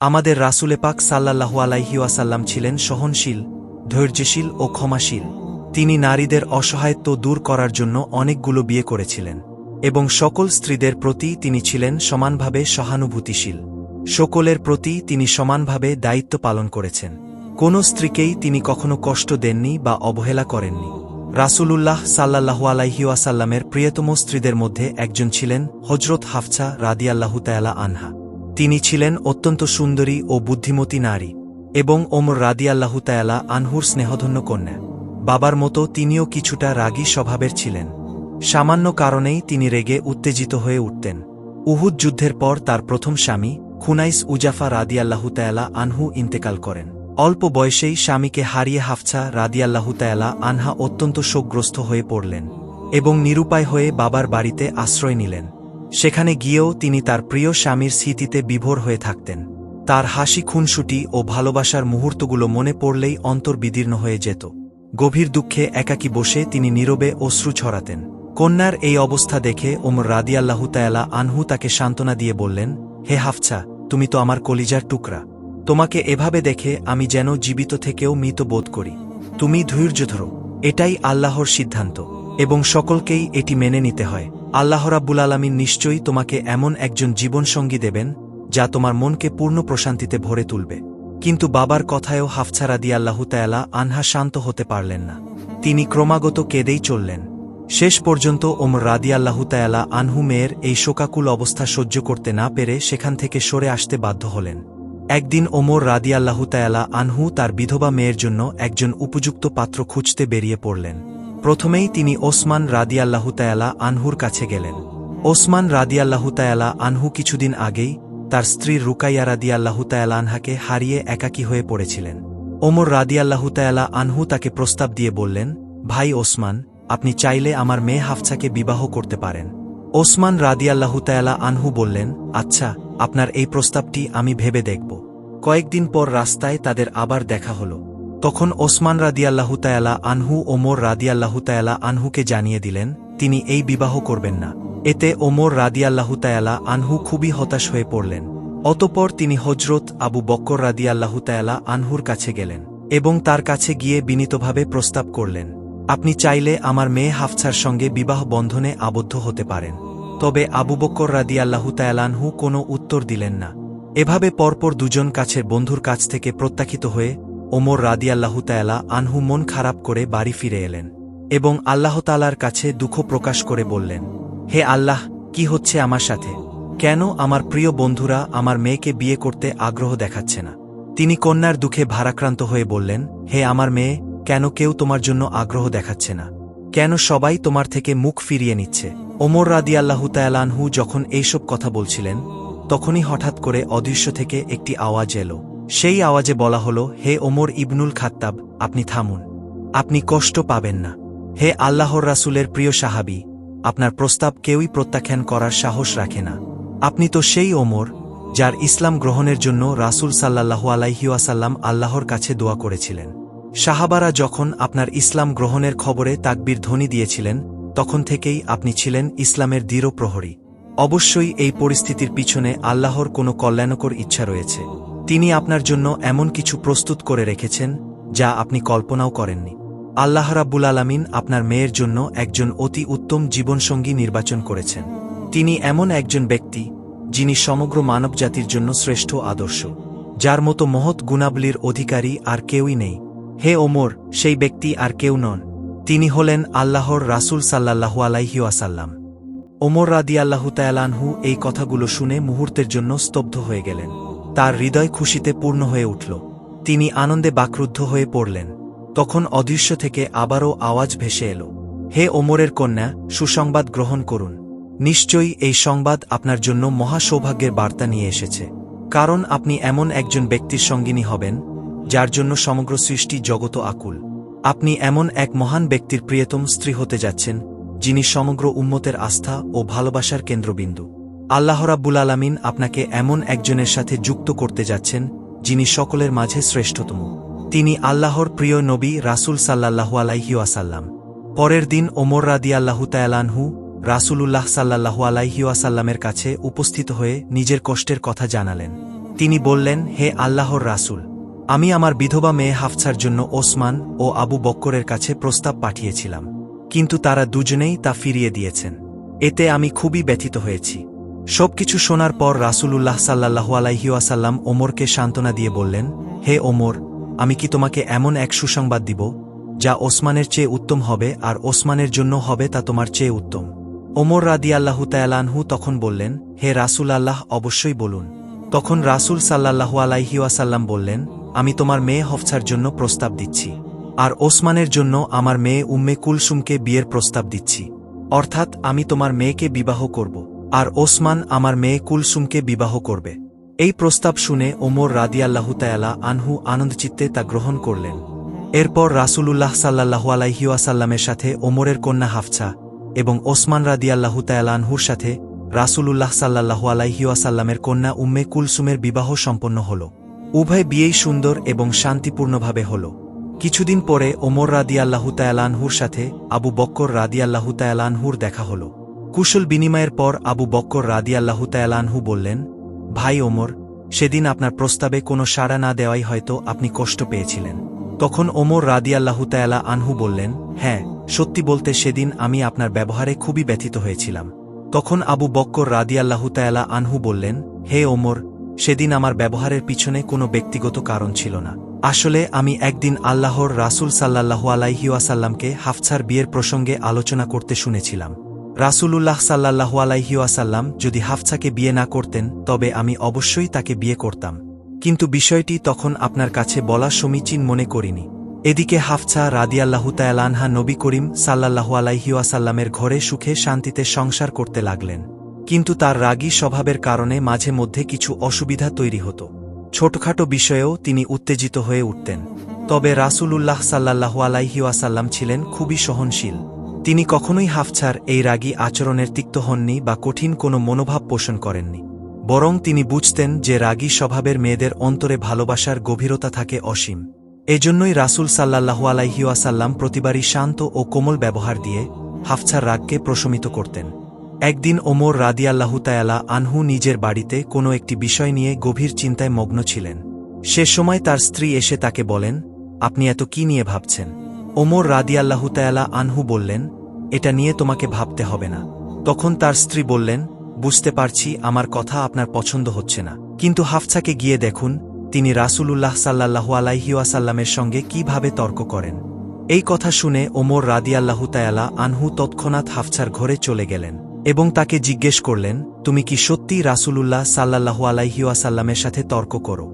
আমাদের রাসুলে পাক সাল্লাল্লাহু আলাইহি ওয়াসাল্লাম ছিলেন সহনশীল, ধৈর্যশীল ও ক্ষমাশীল। তিনি নারীদের অসহায়ত্ব দূর করার জন্য অনেকগুলো বিয়ে করেছিলেন এবং সকল স্ত্রীদের প্রতি তিনি ছিলেন সমানভাবে সহানুভূতিশীল। সকলের প্রতি তিনি সমানভাবে দায়িত্ব পালন করেছেন। কোনো স্ত্রীকেই তিনি কখনো কষ্ট দেননি বা অবহেলা করেননি। রাসূলুল্লাহ সাল্লাল্লাহু আলাইহি ওয়াসাল্লামের প্রিয়তম স্ত্রীদের মধ্যে একজন ছিলেন হজরত হাফছা রাদিয়াল্লাহু তায়ালা আনহা। তিনি ছিলেন অত্যন্ত সুন্দরী ও বুদ্ধিমতী নারী এবং ওমর রাদিয়াল্লাহু তায়ালা আনহুর স্নেহধন্য কন্যা। বাবার মতো তিনিও কিছুটা রাগী স্বভাবের ছিলেন। সামান্য কারণেই তিনি রেগে উত্তেজিত হয়ে উঠতেন। উহুদ যুদ্ধের পর তার প্রথম স্বামী, খুনাইস উজাফা রাদিয়াল্লাহু তায়ালা আনহু ইন্তেকাল করেন। অল্প বয়সেই স্বামীকে হারিয়ে হাফছা রাদিয়াল্লাহু তায়ালা আনহা অত্যন্ত শোকগ্রস্ত হয়ে পড়লেন এবং নিরুপায় হয়ে বাবার বাড়িতে আশ্রয় নিলেন। সেখানে গিয়েও তিনি তার প্রিয় স্বামীর স্মৃতিতে বিভোর হয়ে থাকতেন। তার হাসি খুনসুটি ও ভালোবাসার মুহূর্তগুলো মনে পড়লেই অন্তর বিদীর্ণ হয়ে যেত। গভীর দুঃখে একাকী বসে তিনি নীরবে অশ্রু ছড়াতেন। কন্যার এই অবস্থা দেখে ওমর রাদিয়াল্লাহু তায়ালা আনহু তাকে সান্ত্বনা দিয়ে বললেন, হে হাফছা, তুমি তো আমার কলিজার টুকরা। তোমাকে এভাবে দেখে আমি যেন জীবিত থেকেও মৃত বোধ করি। তুমি ধৈর্য ধরো, এটাই আল্লাহর সিদ্ধান্ত এবং সকলকেই এটি মেনে নিতে হয়। আল্লাহ রাব্বুল আলমিন নিশ্চয়ই তোমাকে এমন একজন জীবনসঙ্গী দেবেন, যা তোমার মনকে পূর্ণ প্রশান্তিতে ভরে তুলবে। কিন্তু বাবার কথায়ও হাফছারা দিয়ে আল্লাহ তায়ালা আনহা শান্ত হতে পারলেন না। তিনি ক্রমাগত কেঁদেই চললেন। শেষ পর্যন্ত ওমর রাদি আল্লাহ তায়ালা আনহু মেয়ের এই শোকাকুল অবস্থা সহ্য করতে না পেরে সেখান থেকে সরে আসতে বাধ্য হলেন। একদিন ওমর রাদি আল্লাহ তায়ালা আনহু তার বিধবা মেয়ের জন্য একজন উপযুক্ত পাত্র খুঁজতে বেরিয়ে পড়লেন। প্রথমেই তিনি ওসমান রাদি আল্লাহ আনহুর কাছে গেলেন। ওসমান রাদি আল্লাহ তায়ালা আনহু কিছুদিন আগেই তার স্ত্রী রুকাইয়া রাদি আল্লাহ আনহাকে হারিয়ে একাকী হয়ে পড়েছিলেন। ওমর রাদি আল্লাহ তায়ালা আনহু তাকে প্রস্তাব দিয়ে বললেন, ভাই ওসমান, আপনি চাইলে আমার মেয়ে হাফছাকে বিবাহ করতে পারেন। ওসমান রাদি আল্লাহ তায়ালা আনহু বললেন আচ্ছা আপনার এই প্রস্তাবটি আমি ভেবে দেখব। কয়েকদিন পর রাস্তায় তাদের আবার দেখা হল। তখন ওসমান রাদিয়াল্লাহু তায়ালা আনহু, ওমর রাদিয়াল্লাহু তায়ালা আনহুকে জানিয়ে দিলেন, তিনি এই বিবাহ করবেন না। এতে ওমর রাদিয়াল্লাহু তায়ালা আনহু খুবই হতাশ হয়ে পড়লেন। অতপর তিনি হজরত আবু বক্কর রাদিয়াল্লাহু তায়ালা আনহুর কাছে গেলেন এবং তার কাছে গিয়ে বিনীতভাবে প্রস্তাব করলেন, আপনি চাইলে আমার মেয়ে হাফছার সঙ্গে বিবাহ বন্ধনে আবদ্ধ হতে পারেন। তবে আবু বক্কর রাদিয়াল্লাহু তায়ালানহু কোনো উত্তর দিলেন না। এভাবে পরপর দুজন কাছের বন্ধুর কাছ থেকে প্রত্যাখিত হয়ে ওমর রাদিয়াল্লাহু তায়ালা আনহু মন খারাপ করে বাড়ি ফিরে এলেন এবং আল্লাহতালার কাছে দুঃখ প্রকাশ করে বললেন, হে আল্লাহ, কি হচ্ছে আমার সাথে? কেন আমার প্রিয় বন্ধুরা আমার মেয়েকে বিয়ে করতে আগ্রহ দেখাচ্ছে না? তিনি কন্যার দুঃখে ভারাক্রান্ত হয়ে বললেন, হে আমার মেয়ে, কেন কেউ তোমার জন্য আগ্রহ দেখাচ্ছে না? কেন সবাই তোমার থেকে মুখ ফিরিয়ে নিচ্ছে? ওমর রাদিয়াল্লাহু তায়ালানহু যখন এইসব কথা বলছিলেন, তখনই হঠাৎ করে অদৃশ্য থেকে একটি আওয়াজ এলো। সেই আওয়াজে বলা হল, হে ওমর ইবনুল খাত্তাব, আপনি থামুন। আপনি কষ্ট পাবেন না। হে আল্লাহর রাসুলের প্রিয় সাহাবি, আপনার প্রস্তাব কেউই প্রত্যাখ্যান করার সাহস রাখে না। আপনি তো সেই ওমর, যার ইসলাম গ্রহণের জন্য রাসুল সাল্লাহু আলাইহিওয়াসাল্লাম আল্লাহর কাছে দোয়া করেছিলেন। সাহাবারা যখন আপনার ইসলাম গ্রহণের খবরে তাকবির ধ্বনি দিয়েছিলেন, তখন থেকেই আপনি ছিলেন ইসলামের দৃঢ় প্রহরী অবশ্যই এই পরিস্থিতির পিছনে আল্লাহর কোনো কল্যাণকর ইচ্ছা রয়েছে। তিনি আপনার জন্য এমন কিছু প্রস্তুত করে রেখেছেন, যা আপনি কল্পনাও করেননি। আল্লাহ রাব্বুল আলামিন আপনার মেয়ের জন্য একজন অতি উত্তম জীবনসঙ্গী নির্বাচন করেছেন। তিনি এমন একজন ব্যক্তি, যিনি সমগ্র মানবজাতির জন্য শ্রেষ্ঠ আদর্শ, যার মতো মহৎ গুণাবলীর অধিকারী আর কেউই নেই। হে ওমর, সেই ব্যক্তি আর কেউ নন। তিনি হলেন আল্লাহর রাসুল সাল্লাহু আলাইহি আসাল্লাম ওমর রাদি আল্লাহু তায়ালানহু এই কথাগুলো শুনে মুহূর্তের জন্য স্তব্ধ হয়ে গেলেন। তার হৃদয় খুশিতে পূর্ণ হয়ে উঠল। তিনি আনন্দে বাকরুদ্ধ হয়ে পড়লেন। তখন অদৃশ্য থেকে আবারও আওয়াজ ভেসে এলো। হে ওমরের কন্যা, সুসংবাদ গ্রহণ করুন। নিশ্চয়ই এই সংবাদ আপনার জন্য মহা সৌভাগ্যের বার্তা নিয়ে এসেছে। কারণ আপনি এমন একজন ব্যক্তির সঙ্গিনী হবেন, যার জন্য সমগ্র সৃষ্টি জগত আকুল। আপনি এমন এক মহান ব্যক্তির প্রিয়তম স্ত্রী হতে যাচ্ছেন, যিনি সমগ্র উম্মতের আস্থা ও ভালোবাসার কেন্দ্রবিন্দু। আল্লাহ রাব্বুল আলামিন আপনাকে এমন একজনের সাথে যুক্ত করতে যাচ্ছেন, যিনি সকলের মাঝে শ্রেষ্ঠতম। তিনি আল্লাহর প্রিয় নবী রাসুল সাল্লাহু আলাইহি আসাল্লাম পরের দিন ওমর রাদি আল্লাহু তায়ালানহু রাসুলুল্লাহ সাল্লাহু আলাইহি আসাল্লামের কাছে উপস্থিত হয়ে নিজের কষ্টের কথা জানালেন। তিনি বললেন, হে আল্লাহর রাসূল, আমি আমার বিধবা মেয়ে হাফছার জন্য ওসমান ও আবু বক্করের কাছে প্রস্তাব পাঠিয়েছিলাম, কিন্তু তারা দুজনেই তা ফিরিয়ে দিয়েছেন। এতে আমি খুবই ব্যথিত হয়েছি। সবকিছু শোনার পর রাসূলুল্লাহ সাল্লাহু আলাইহিওয়াসাল্লাম ওমরকে সান্ত্বনা দিয়ে বললেন, হে ওমর, আমি কি তোমাকে এমন এক সুসংবাদ দিব, যা ওসমানের চেয়ে উত্তম হবে আর ওসমানের জন্য হবে তা তোমার চেয়ে উত্তম? ওমর রাদি আল্লাহু তায়ালানহু তখন বললেন, হে রাসূল আল্লাহ অবশ্যই বলুন। তখন রাসূল সাল্লাহু আলাইহিওয়াসাল্লাম বললেন, আমি তোমার মেয়ে হফসার জন্য প্রস্তাব দিচ্ছি, আর ওসমানের জন্য আমার মেয়ে উম্মে কুলসুমকে বিয়ের প্রস্তাব দিচ্ছি, অর্থাৎ আমি তোমার মেয়েকে বিবাহ করব। আর ওসমান আমার মেয়ে কুলসুমকে বিবাহ করবে। এই প্রস্তাব শুনে ওমর রাদিয়াল্লাহু তায়ালা আনহু আনন্দচিত্তে তা গ্রহণ করলেন। এরপর রাসূলুল্লাহ সাল্লাহু আলাইহিওয়াসাল্লামের সাথে ওমরের কন্যা হাফছা এবং ওসমান রাদিয়াল্লাহু তায়ালানহুর সাথে রাসূলুল্লাহ সাল্লাহু আলাইহিওয়াসাল্লামের কন্যা উম্মে কুলসুমের বিবাহ সম্পন্ন হল। উভয় বিয়েই সুন্দর এবং শান্তিপূর্ণভাবে হল। কিছুদিন পরে ওমর রাদিয়াল্লাহু তায়ালানহুর সাথে আবু বক্কর রাদিয়াল্লাহু তায়ালানহুর দেখা হল। কুশল বিনিময়ের পর আবু বক্কর রাদিয়াল্লাহু তায়ালানহু বললেন, ভাই ওমর, সেদিন আপনার প্রস্তাবে কোনো সাড়া না দেওয়াই হয়তো আপনি কষ্ট পেয়েছিলেন। তখন ওমর রাদিয়াল্লাহু তায়ালা আনহু বললেন হ্যাঁ সত্যি বলতে সেদিন আমি আপনার ব্যবহারে খুবই ব্যথিত হয়েছিলাম। তখন আবু বক্কর রাদিয়াল্লাহু তায়ালা আনহু বললেন, হে ওমর, সেদিন আমার ব্যবহারের পিছনে কোনো ব্যক্তিগত কারণ ছিল না। আসলে আমি একদিন আল্লাহর রাসূল সাল্লাহু আলাইহিওয়াসাল্লামকে হাফছার বিয়ের প্রসঙ্গে আলোচনা করতে শুনেছিলাম। রাসূলুল্লাহ সাল্লাহু আলাইহিওয়াসাল্লাম যদি হাফছাকে বিয়ে না করতেন, তবে আমি অবশ্যই তাকে বিয়ে করতাম। কিন্তু বিষয়টি তখন আপনার কাছে বলা সমীচীন মনে করিনি। এদিকে হাফছা রাদিয়াল্লাহু তায়ালানহা নবী করিম সাল্লাহু আলাইহিওয়াসাল্লামের ঘরে সুখে শান্তিতে সংসার করতে লাগলেন। কিন্তু তার রাগী স্বভাবের কারণে মাঝে মধ্যে কিছু অসুবিধা তৈরি হতো। ছোটখাটো বিষয়েও তিনি উত্তেজিত হয়ে উঠতেন। তবে রাসূলুল্লাহ সাল্লাহু আলাইহিওয়াসাল্লাম ছিলেন খুবই সহনশীল। তিনি কখনোই হাফছার এই রাগী আচরণের তিক্ত হননি বা কঠিন কোনো মনোভাব পোষণ করেননি। বরং তিনি বুঝতেন যে রাগী স্বভাবের মেয়েদের অন্তরে ভালোবাসার গভীরতা থাকে অসীম। এজন্যই রাসূল সাল্লাহু আলাইহিওয়াসাল্লাম প্রতিবারই শান্ত ও কোমল ব্যবহার দিয়ে হাফছার রাগকে প্রশমিত করতেন। একদিন ওমর রাদিয়াল্লাহু তায়ালা আনহু নিজের বাড়িতে কোনো একটি বিষয় নিয়ে গভীর চিন্তায় মগ্ন ছিলেন। সে সময় তার স্ত্রী এসে তাকে বলেন, আপনি এত কি নিয়ে ভাবছেন? ওমর রাদিয়াল্লাহু তায়ালা আনহু বললেন, এটা নিয়ে তোমাকে ভাবতে হবে না। তখন তার স্ত্রী বললেন, বুঝতে পারছি আমার কথা আপনার পছন্দ হচ্ছে না। কিন্তু হাফছাকে গিয়ে দেখুন, তিনি রাসূলুল্লাহ সাল্লাহু আলাইহিওয়াসাল্লামের সঙ্গে কীভাবে তর্ক করেন। এই কথা শুনে ওমর রাদিয়াল্লাহু তায়ালা আনহু তৎক্ষণাৎ হাফছার ঘরে চলে গেলেন এবং তাকে জিজ্ঞেস করলেন, তুমি কি সত্যি রাসূলুল্লাহ সাল্লাহু আলাইহিওয়াসাল্লামের সাথে তর্ক করো?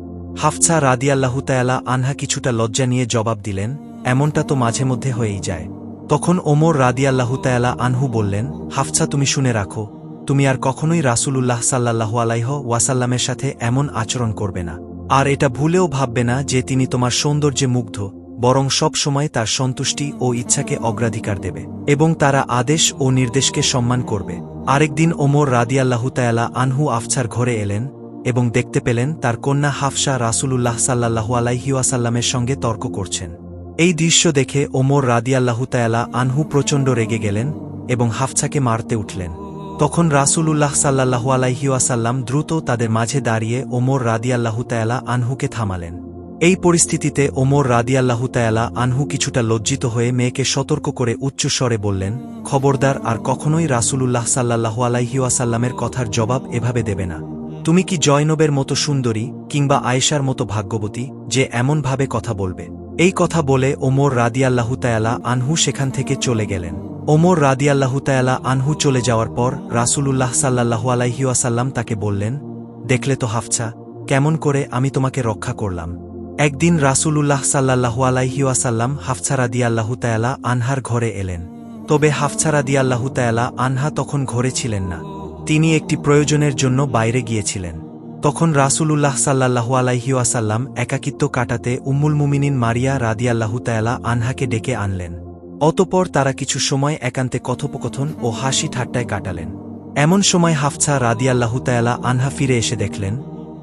হাফছা রাদিয়াল্লাহু তায়ালা আনহা কিছুটা লজ্জা নিয়ে জবাব দিলেন এমনটা তো মাঝে মধ্যে হয়েই যায়। তখন ওমর রাদিয়াল্লাহু তায়ালা আনহু বললেন হাফছা তুমি শুনে রাখো, তুমি আর কখনোই রাসূলুল্লাহ সাল্লাহু আলাইহ ওয়াসাল্লামের সাথে এমন আচরণ করবে না। আর এটা ভুলেও ভাববে না যে তিনি তোমার সৌন্দর্যে মুগ্ধ, বরং সব সময় তার সন্তুষ্টি ও ইচ্ছাকে অগ্রাধিকার দেবে এবং তারা আদেশ ও নির্দেশকে সম্মান করবে। আরেকদিন ওমর রাদিয়াল্লাহু তায়ালা আনহু আফছার ঘরে এলেন এবং দেখতে পেলেন তার কন্যা হাফসা রাসূলুল্লাহ সাল্লাহু আলাইহিওয়াসাল্লামের সঙ্গে তর্ক করছেন। এই দৃশ্য দেখে ওমর রাদিয়াল্লাহু তায়ালা আনহু প্রচণ্ড রেগে গেলেন এবং হাফছাকে মারতে উঠলেন। তখন রাসূলুল্লাহ সাল্লাহু আলাইহিওয়াসাল্লাম দ্রুত তাদের মাঝে দাঁড়িয়ে ওমর রাদিয়াল্লাহু তায়ালা আনহুকে থামালেন। এই পরিস্থিতিতে ওমর রাদিয়াল্লাহু তায়ালা আনহু কিছুটা লজ্জিত হয়ে মেয়েকে সতর্ক করে উচ্চস্বরে বললেন, খবরদার, আর কখনোই রাসূলুল্লাহ সাল্লাহু আলাইহিওয়াসাল্লামের কথার জবাব এভাবে দেবে না। তুমি কি জয়নবের মতো সুন্দরী কিংবা আয়েশার মতো ভাগ্যবতী যে এমনভাবে কথা বলবে? এই কথা বলে ওমর রাদিয়াল্লাহু তায়ালা আনহু সেখান থেকে চলে গেলেন। ওমর রাদিয়াল্লাহু তায়ালা আনহু চলে যাওয়ার পর রাসূলুল্লাহ সাল্লাহু আলাইহিওয়াসাল্লাম তাকে বললেন, দেখলে তো হাফছা, কেমন করে আমি তোমাকে রক্ষা করলাম? একদিন রাসূলুল্লাহ সাল্লাহু আলাইহিওয়াসাল্লাম হাফছা রাদিয়াল্লাহু তায়ালা আনহার ঘরে এলেন। তবে হাফছা রাদিয়াল্লাহু তায়ালা আনহা তখন ঘরে ছিলেন না। তিনি একটি প্রয়োজনের জন্য বাইরে গিয়েছিলেন। তখন রাসূলুল্লাহ সাল্লাহু আলাইহিওয়াসাল্লাম একাকিত্ব কাটাতে উম্মুল মুমিনিন মারিয়া রাদিয়াল্লাহু তায়ালা আনহাকে ডেকে আনলেন। অতপর তারা কিছু সময় একান্তে কথোপকথন ও হাসি ঠাট্টায় কাটালেন। এমন সময় হাফছা রাদিয়াল্লাহু তায়ালা আনহা ফিরে এসে দেখলেন,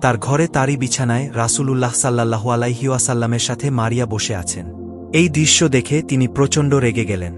তার ঘরে তারই বিছানায় রাসূলুল্লাহ সাল্লাহু আলাইহিওয়াসাল্লামের সাথে মারিয়া বসে আছেন। এই দৃশ্য দেখে তিনি প্রচণ্ড রেগে গেলেন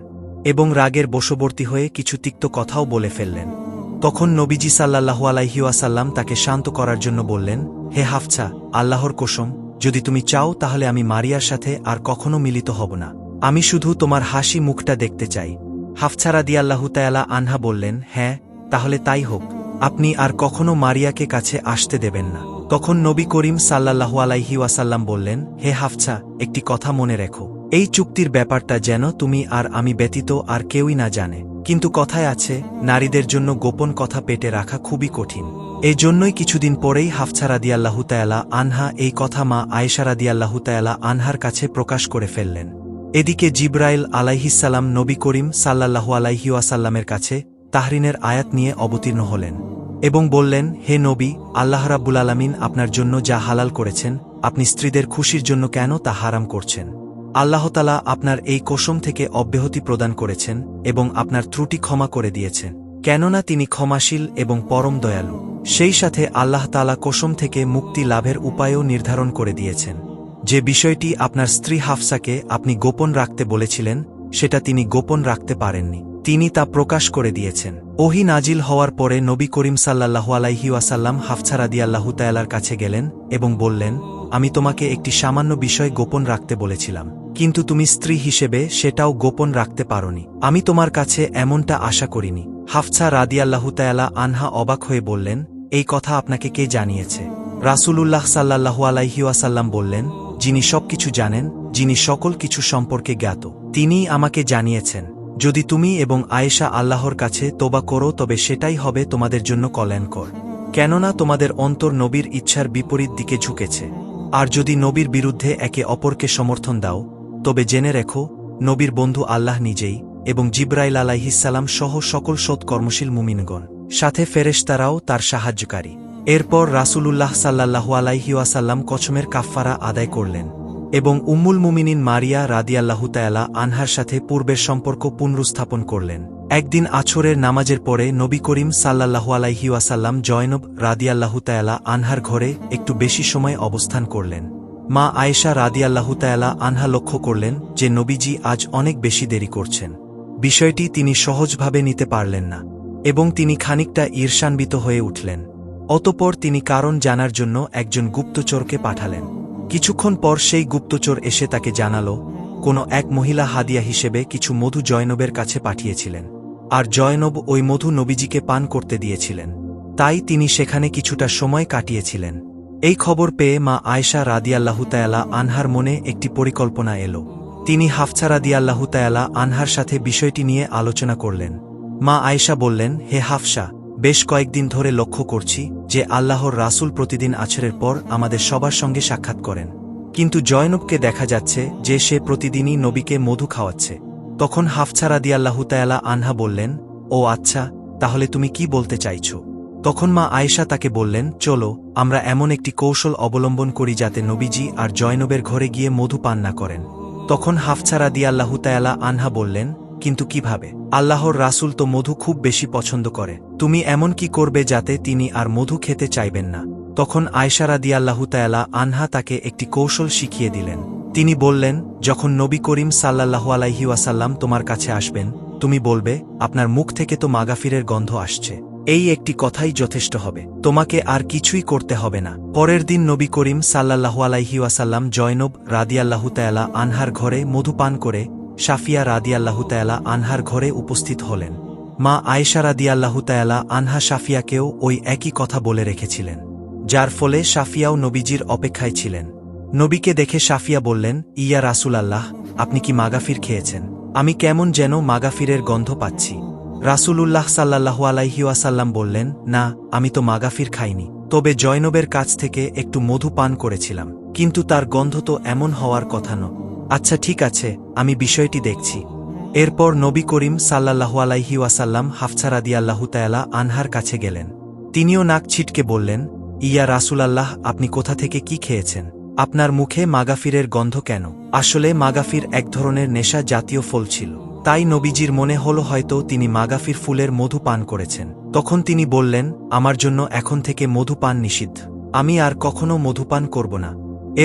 এবং রাগের বশবর্তী হয়ে কিছু তিক্ত কথাও বলে ফেললেন। তখন নবীজি সাল্লাল্লাহু আলাইহি ওয়াসাল্লাম তাকে শান্ত করার জন্য বললেন, হে হাফছা, আল্লাহর কোসম, যদি তুমি চাও তাহলে আমি মারিয়ার সাথে আর কখনো মিলিত হব না। আমি শুধু তোমার হাসি মুখটা দেখতে চাই। হাফছারা দিয়াল্লাহু তায়ালা আনহা বললেন হ্যাঁ তাহলে তাই হোক। আপনি আর কখনো মারিয়াকে কাছে আসতে দেবেন না। তখন নবী করিম সাল্লাল্লাহু আলাইহি বললেন, হে হাফছা, একটি কথা মনে রেখো। এই চুক্তির ব্যাপারটা যেন তুমি আর আমি ব্যতীত আর কেউই না জানে। কিন্তু কথায় আছে, নারীদের জন্য গোপন কথা পেটে রাখা খুবই কঠিন। এই জন্যই কিছুদিন পরেই হাফছা রাদিয়াল্লাহু তায়ালা আনহা এই কথা মা আয়েশা রাদিয়াল্লাহু তায়ালা আনহার কাছে প্রকাশ করে ফেললেন। এদিকে জিব্রাইল আলাইহিসাল্লাম নবী করিম সাল্লাল্লাহু আলাইহি ওয়াসাল্লামের কাছে তাহরিনের আয়াত নিয়ে অবতীর্ণ হলেন এবং বললেন, হে নবী, আল্লাহ রাব্বুল আলামিন আপনার জন্য যা হালাল করেছেন, আপনি স্ত্রীদের খুশির জন্য কেন তা হারাম করছেন? আল্লাহতালা আপনার এই কোসম থেকে অব্যাহতি প্রদান করেছেন এবং আপনার ত্রুটি ক্ষমা করে দিয়েছেন, কেননা তিনি ক্ষমাশীল এবং পরম দয়ালু। সেই সাথে আল্লাহ তালা কোসম থেকে মুক্তি লাভের উপায়ও নির্ধারণ করে দিয়েছেন। যে বিষয়টি আপনার স্ত্রী হাফসাকে আপনি গোপন রাখতে বলেছিলেন, সেটা তিনি গোপন রাখতে পারেননি। তিনি তা প্রকাশ করে দিয়েছেন। ওহি নাজিল হওয়ার পরে নবী করিম সাল্লাল্লাহু আলাইহি ওয়াসাল্লাম রাদিয়াল্লাহু তায়ালার কাছে গেলেন এবং বললেন, আমি তোমাকে একটি সামান্য বিষয় গোপন রাখতে বলেছিলাম। কিন্তু তুমি স্ত্রী হিসেবে সেটাও গোপন রাখতে পারনি। আমি তোমার কাছে এমনটা আশা করিনি। হাফছা রাদিয়াল্লাহু তায়ালা আনহা অবাক হয়ে বললেন, এই কথা আপনাকে কে জানিয়েছে? রাসূলুল্লাহ সাল্লাল্লাহু আলাইহি ওয়াসাল্লাম বললেন, যিনি সবকিছু জানেন, যিনি সকল কিছু সম্পর্কে জ্ঞাত, তিনিই আমাকে জানিয়েছেন। যদি তুমি এবং আয়েশা আল্লাহর কাছে তোবা করো, তবে সেটাই হবে তোমাদের জন্য কল্যাণকর। কেননা তোমাদের অন্তর নবীর ইচ্ছার বিপরীত দিকে ঝুঁকেছে। আর যদি নবীর বিরুদ্ধে একে অপরকে সমর্থন দাও তবে জেনে রেখো, নবীর বন্ধু আল্লাহ নিজেই এবং জিব্রাইল আলাইহিসাল্লাম সহ সকল সৎ কর্মশীল মুমিনগণ, সাথে ফেরেশতারাও তার সাহায্যকারী। এরপর রাসূলুল্লাহ সাল্লাল্লাহু আলাইহি ওয়াসাল্লাম কচমের কাফফারা আদায় করলেন এবং উম্মুল মুমিনিন মারিয়া রাদিয়াল্লাহু তায়ালা আনহার সাথে পূর্বের সম্পর্ক পুনরুস্থাপন করলেন। একদিন আছরের নামাজের পরে নবী করিম সাল্লাল্লাহু আলাইহি ওয়াসাল্লাম জয়নব রাদিয়াল্লাহু তায়ালা আনহার ঘরে একটু বেশি সময় অবস্থান করলেন। মা আয়েশা রাদিয়াল্লাহু তায়ালা আনহা লক্ষ্য করলেন যে নবীজি আজ অনেক বেশি দেরি করছেন। বিষয়টি তিনি সহজভাবে নিতে পারলেন না, এবং তিনি খানিকটা ঈর্ষান্বিত হয়ে উঠলেন। অতপর তিনি কারণ জানার জন্য একজন গুপ্তচরকে পাঠালেন। কিছুক্ষণ পর সেই গুপ্তচর এসে তাকে জানাল, কোনো এক মহিলা হাদিয়া হিসেবে কিছু মধু জয়নবের কাছে পাঠিয়েছিলেন, আর জয়নব ওই মধু নবীজিকে পান করতে দিয়েছিলেন। তাই তিনি সেখানে কিছুটা সময় কাটিয়েছিলেন। এই খবর পেয়ে মা আয়সা রাদিয়াল্লাহু তায়ালা আনহার মনে একটি পরিকল্পনা এলো। তিনি হাফছা রাদিয়াল্লাহু তায়ালা আনহার সাথে বিষয়টি নিয়ে আলোচনা করলেন। মা আয়েশা বললেন, হে হাফসা, বেশ কয়েকদিন ধরে লক্ষ্য করছি যে আল্লাহর রাসুল প্রতিদিন আছরের পর আমাদের সবার সঙ্গে সাক্ষাৎ করেন। কিন্তু জয়নবকে দেখা যাচ্ছে যে সে প্রতিদিনই নবীকে মধু খাওয়াচ্ছে। তখন হাফছারা দিয়াল্লাহু তায়ালা আনহা বললেন, ও আচ্ছা তাহলে তুমি কি বলতে চাইছ? তখন মা আয়েশা তাকে বললেন, চলো, আমরা এমন একটি কৌশল অবলম্বন করি যাতে নবীজি আর জয়নবের ঘরে গিয়ে মধু পান না করেন। তখন হাফছারা দিয়াল্লাহু তায়ালা আনহা বললেন, কিন্তু কীভাবে? আল্লাহর রাসুল তো মধু খুব বেশি পছন্দ করে। তুমি এমন কি করবে যাতে তিনি আর মধু খেতে চাইবেন না? তখন আয়সারা দিয়াল্লাহু তায়ালা আনহা তাকে একটি কৌশল শিখিয়ে দিলেন। তিনি বললেন, যখন নবী করিম সাল্লাল্লাহু আলাইহি ওয়াসাল্লাম তোমার কাছে আসবেন, তুমি বলবে, আপনার মুখ থেকে তো মাগাফিরের গন্ধ আসছে। এই একটি কথাই যথেষ্ট হবে। তোমাকে আর কিছুই করতে হবে না। পরের দিন নবী করিম সাল্লাল্লাহু আলাইহি ওয়াসাল্লাম জয়নব রাদিয়াল্লাহু তায়ালা আনহার ঘরে মধুপান করে সাফিয়া রাদিয়াল্লাহু তায়ালা আনহার ঘরে উপস্থিত হলেন। মা আয়েশা রাদিয়াল্লাহু তায়ালা আনহা সাফিয়াকেও ওই একই কথা বলে রেখেছিলেন, যার ফলে সাফিয়াও নবীজির অপেক্ষায় ছিলেন। নবীকে দেখে সাফিয়া বললেন, ইয়া রাসুল আল্লাহ আপনি কি মাগাফির খেয়েছেন? আমি কেমন যেন মাগাফিরের গন্ধ পাচ্ছি। রাসূলুল্লাহ সাল্লাহু আলাইহিওয়াসাল্লাম বললেন, না, আমি তো মাগাফির খাইনি। তবে জয়নবের কাছ থেকে একটু মধু পান করেছিলাম। কিন্তু তার গন্ধ তো এমন হওয়ার কথা ন আচ্ছা ঠিক আছে, আমি বিষয়টি দেখছি। এরপর নবী করিম সাল্লাহু আলাইহি ওয়াসাল্লাম হাফছারাদি আল্লাহু তায়ালা আনহার কাছে গেলেন। তিনিও নাক ছিটকে বললেন, ইয়া রাসুলাল্লাহ, আপনি কোথা থেকে কি খেয়েছেন? আপনার মুখে মাগাফিরের গন্ধ কেন? আসলে মাগাফির এক ধরনের নেশা জাতীয় ফল ছিল। তাই নবীজির মনে হল হয়তো তিনি মাগাফির ফুলের মধু পান করেছেন। তখন তিনি বললেন, আমার জন্য এখন থেকে মধু পান নিষিদ্ধ। আমি আর কখনো মধুপান করব না।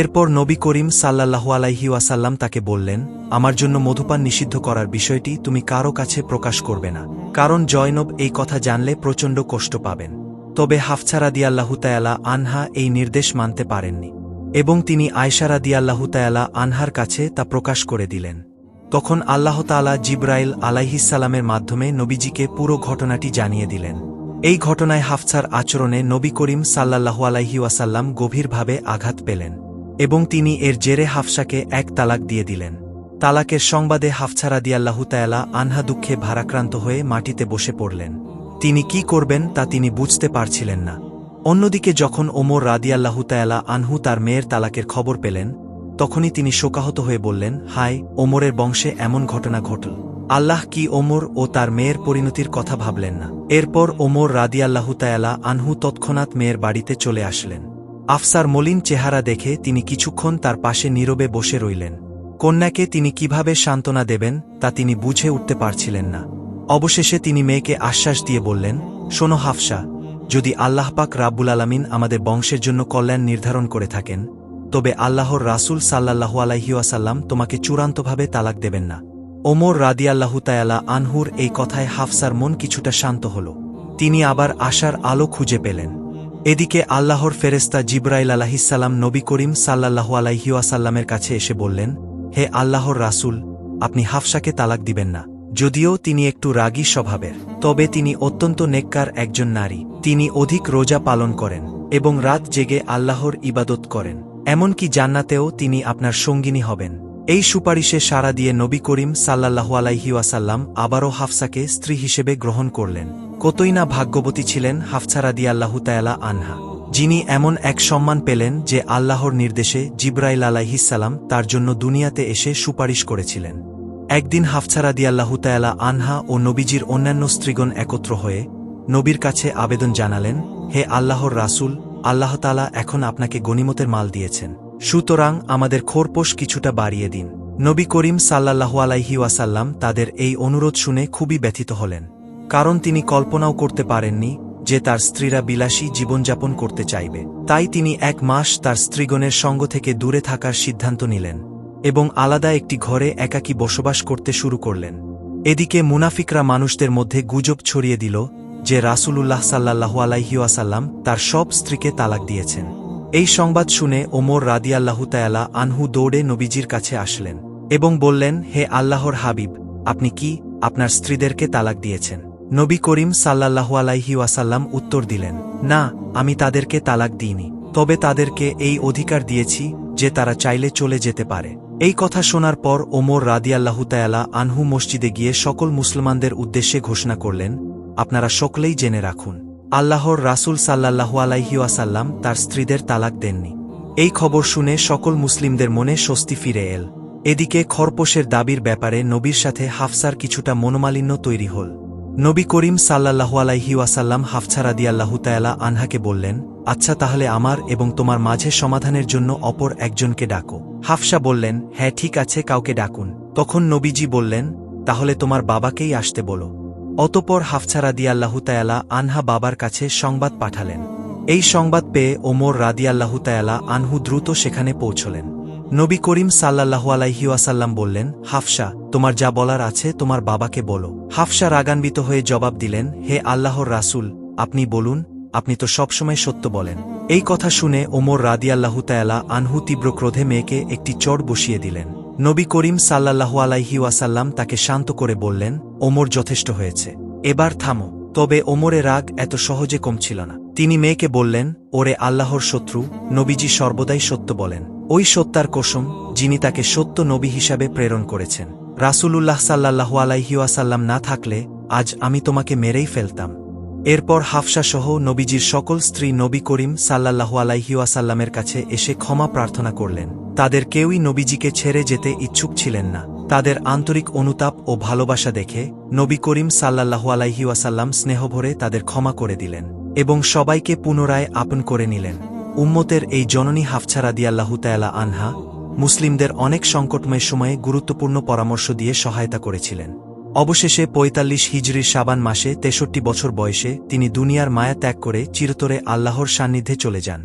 এরপর নবী করিম সাল্লাল্লাহু আলাইহি ওয়াসাল্লাম তাকে বললেন, আমার জন্য মধুপান নিষিদ্ধ করার বিষয়টি তুমি কারও কাছে প্রকাশ করবে না, কারণ জয়নব এই কথা জানলে প্রচণ্ড কষ্ট পাবেন। তবে হাফছারা দিয়াল্লাহু তায়ালা আনহা এই নির্দেশ মানতে পারেননি এবং তিনি আয়সারা দিয়াল্লাহু তায়ালা আনহার কাছে তা প্রকাশ করে দিলেন। তখন আল্লাহ তালা জিব্রাইল আলাইহিসালামের মাধ্যমে নবীজিকে পুরো ঘটনাটি জানিয়ে দিলেন। এই ঘটনায় হাফছার আচরণে নবী করিম সাল্লাল্লাহু আলাইহি ওয়াসাল্লাম গভীরভাবে আঘাত পেলেন এবং তিনি এর জেরে হাফসাকে এক তালাক দিয়ে দিলেন। তালাকের সংবাদে হাফছারা দিয়াল্লাহু তায়ালা আনহা দুঃখে ভারাক্রান্ত হয়ে মাটিতে বসে পড়লেন। তিনি কি করবেন তা তিনি বুঝতে পারছিলেন না। অন্যদিকে যখন ওমর রাদিয়াল্লাহু তায়ালা আনহু তার মেয়ের তালাকের খবর পেলেন তখনই তিনি শোকাহত হয়ে বললেন, হায়, ওমরের বংশে এমন ঘটনা ঘটল। আল্লাহ কি ওমর ও তার মেয়ের পরিণতির কথা ভাবলেন না। এরপর ওমর রাদিয়াল্লাহু তায়ালা আনহু তৎক্ষণাৎ মেয়ের বাড়িতে চলে আসলেন। আফসার মলিন চেহারা দেখে তিনি কিছুক্ষণ তার পাশে নীরবে বসে রইলেন। কন্যাকে তিনি কীভাবে সান্ত্বনা দেবেন, তা তিনি বুঝে উঠতে পারছিলেন না। অবশেষে তিনি মেয়েকে আশ্বাস দিয়ে বললেন, শোনো হাফসা, যদি আল্লাহ পাক রাব্বুল আলামিন আমাদের বংশের জন্য কল্যাণ নির্ধারণ করে থাকেন তবে আল্লাহর রাসূল সাল্লাল্লাহু আলাইহিওয়াসাল্লাম তোমাকে চূড়ান্তভাবে তালাক দেবেন না। ওমর রাদিয়াল্লাহু তায়ালা আনহুর এই কথায় হাফসার মন কিছুটা শান্ত হল। তিনি আবার আশার আলো খুঁজে পেলেন। এদিকে আল্লাহর ফেরেস্তা জিব্রাইল আলাহিসাল্লাম নবী করিম সাল্লাল্লাহু আলাইহিওয়াসাল্লামের কাছে এসে বললেন, হে আল্লাহর রাসূল, আপনি হাফসাকে তালাক দিবেন না। যদিও তিনি একটু রাগী স্বভাবের, তবে তিনি অত্যন্ত নেককার একজন নারী। তিনি অধিক রোজা পালন করেন এবং রাত জেগে আল্লাহর ইবাদত করেন। এমনকি জান্নাতেও তিনি আপনার সঙ্গিনী হবেন। এই সুপারিশে সাড়া দিয়ে নবী করিম সাল্লাল্লাহু আলাইহি ওয়াসাল্লাম আবারও হাফসাকে স্ত্রী হিসেবে গ্রহণ করলেন। কতই না ভাগ্যবতী ছিলেন হাফছা রাদিয়াল্লাহু তায়ালা আনহা, যিনি এমন এক সম্মান পেলেন যে আল্লাহর নির্দেশে জিব্রাইল আলাইহিসাল্লাম তার জন্য দুনিয়াতে এসে সুপারিশ করেছিলেন। একদিন হাফছারা দিয়াল্লাহু তায়ালা আনহা ও নবীজির অন্যান্য স্ত্রীগণ একত্র হয়ে নবীর কাছে আবেদন জানালেন, হে আল্লাহর রাসূল আল্লাহ তালা এখন আপনাকে গনিমতের মাল দিয়েছেন। সুতরাং আমাদের খোরপোশ কিছুটা বাড়িয়ে দিন। নবী করিম সাল্লাল্লাহু আলাইহি ওয়াসাল্লাম তাদের এই অনুরোধ শুনে খুবই ব্যথিত হলেন। কারণ তিনি কল্পনাও করতে পারেননি যে তার স্ত্রীরা বিলাসী জীবনযাপন করতে চাইবে। তাই তিনি এক মাস তার স্ত্রীগণের সঙ্গ থেকে দূরে থাকার সিদ্ধান্ত নিলেন এবং আলাদা একটি ঘরে একাকী বসবাস করতে শুরু করলেন। এদিকে মুনাফিকরা মানুষদের মধ্যে গুজব ছড়িয়ে দিল যে রাসূলুল্লাহ সাল্লাল্লাহু আলাইহিওয়াসাল্লাম তার সব স্ত্রীকে তালাক দিয়েছেন। এই সংবাদ শুনে ওমর রাদিয়াল্লাহু তায়ালা আনহু দৌড়ে নবীজির কাছে আসলেন এবং বললেন, হে আল্লাহর হাবিব, আপনি কি আপনার স্ত্রীদেরকে তালাক দিয়েছেন? নবী করিম সাল্লাল্লাহু আলাইহি উত্তর দিলেন, না, আমি তাদেরকে তালাক দিইনি, তবে তাদেরকে এই অধিকার দিয়েছি যে তারা চাইলে চলে যেতে পারে। এই কথা শোনার পর ওমর রাদিয়াল্লাহু তায়ালা আনহু মসজিদে গিয়ে সকল মুসলমানদের উদ্দেশ্যে ঘোষণা করলেন আপনারা সকলেই জেনে রাখুন, আল্লাহর রাসূল সাল্লাল্লাহু আলাইহি ওয়াসাল্লাম তার স্ত্রীদের তালাক দেননি। এই খবর শুনে সকল মুসলিমদের মনে স্বস্তি ফিরে এল। এদিকে খরপোশের দাবির ব্যাপারে নবীর সাথে হাফসার কিছুটা মনোমালিন্য তৈরি হল। নবী করিম সাল্লাল্লাহু আলাইহি ওয়াসাল্লাম হাফছা রাদিয়াল্লাহু তায়ালা আনহাকে বললেন আচ্ছা তাহলে আমার এবং তোমার মাঝে সমাধানের জন্য অপর একজনকে ডাকো। হাফসা বললেন হ্যাঁ ঠিক আছে, কাউকে ডাকুন। তখন নবীজি বললেন, তাহলে তোমার বাবাকেই আসতে বলো। অতপর হাফছা রাদিয়াল্লাহু তায়ালা আনহা বাবার কাছে সংবাদ পাঠালেন। এই সংবাদ পেয়ে ওমর রাদিয়াল্লাহু তায়ালা আনহু দ্রুত সেখানে পৌঁছলেন। নবী করিম সাল্লাল্লাহু আলাইহিওয়াসাল্লাম বললেন, হাফসা, তোমার যা বলার আছে তোমার বাবাকে বলো। হাফসা রাগান্বিত হয়ে জবাব দিলেন, হে আল্লাহর রাসূল, আপনি বলুন, আপনি তো সবসময় সত্য বলেন। এই কথা শুনে ওমর রাদিয়াল্লাহু তায়ালা আনহু তীব্র ক্রোধে মেয়েকে একটি চড় বসিয়ে দিলেন। নবী করিম সাল্লাল্লাহু আলাইহি ওয়াসাল্লাম তাকে শান্ত করে বললেন, ওমর যথেষ্ট হয়েছে। এবার থামো। তবে ওমরে রাগ এত সহজে কমছিল না। তিনি মেয়েকে বললেন, ওরে আল্লাহর শত্রু, নবীজি সর্বদাই সত্য বলেন। ওই সত্যার কোসম, যিনি তাকে সত্য নবী হিসাবে প্রেরণ করেছেন। রাসূলুল্লাহ সাল্লাল্লাহু আলাইহি ওয়াসাল্লাম না থাকলে, আজ আমি তোমাকে মেরেই ফেলতাম। এরপর হাফসা সহ নবীজির সকল স্ত্রী নবী করিম সাল্লাল্লাহু আলাইহি ওয়াসাল্লামের কাছে এসে ক্ষমা প্রার্থনা করলেন। তাদের কেউই নবীজিকে ছেড়ে যেতে ইচ্ছুক ছিলেন না। তাদের আন্তরিক অনুতাপ ও ভালোবাসা দেখে নবী করিম সাল্লাল্লাহু আলাইহি ওয়াসাল্লাম স্নেহভরে তাদের ক্ষমা করে দিলেন এবং সবাইকে পুনরায় আপন করে নিলেন। উম্মতের এই জননী হাফছা রাদিয়াল্লাহু তায়ালা আনহা মুসলিমদের অনেক সংকটময় সময়ে গুরুত্বপূর্ণ পরামর্শ দিয়ে সহায়তা করেছিলেন। অবশেষে পঁয়তাল্লিশ হিজরির সাবান মাসে তেষট্টি বছর বয়সে তিনি দুনিয়ার মায়া ত্যাগ করে চিরতরে আল্লাহর সান্নিধ্যে চলে যান।